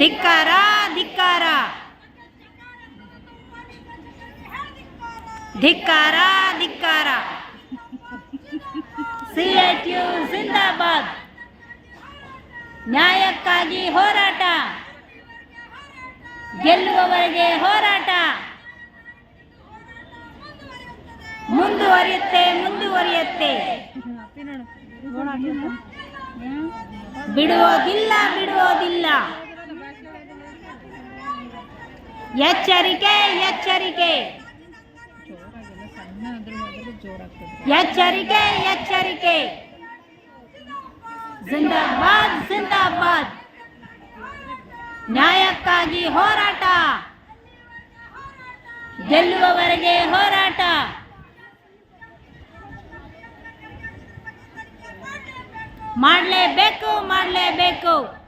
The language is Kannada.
ಧಿಕ್ಕಾರ ಧಿಕ್ಕಾರ. ಧಿಕ್ಕಾರ ಧಿಕ್ಕಾರ. ಸಿ ಎಚ್ ಯು ಜಿಂದಾಬಾದ್. ನ್ಯಾಯಕ್ಕಾಗಿ ಹೋರಾಟ. ಗೆಲ್ಲುವವರೆಗೆ ಹೋರಾಟ. ಮುಂದುವರಿಯುತ್ತೆ ಮುಂದುವರಿಯುತ್ತೆ. ಬಿಡುವುದಿಲ್ಲ ಬಿಡುವುದಿಲ್ಲ. ಎಚ್ಚರಿಕೆ ಎಚ್ಚರಿಕೆ. ಎಚ್ಚರಿಕೆ ಎಚ್ಚರಿಕೆ. ಜಿಂದಾಬಾದ್ ಜಿಂದಾಬಾದ್. ನ್ಯಾಯಕ್ಕಾಗಿ ಹೋರಾಟ. ಗೆಲ್ಲುವವರೆಗೆ ಹೋರಾಟ. ಮಾಡಲೇಬೇಕು ಮಾಡಲೇಬೇಕು.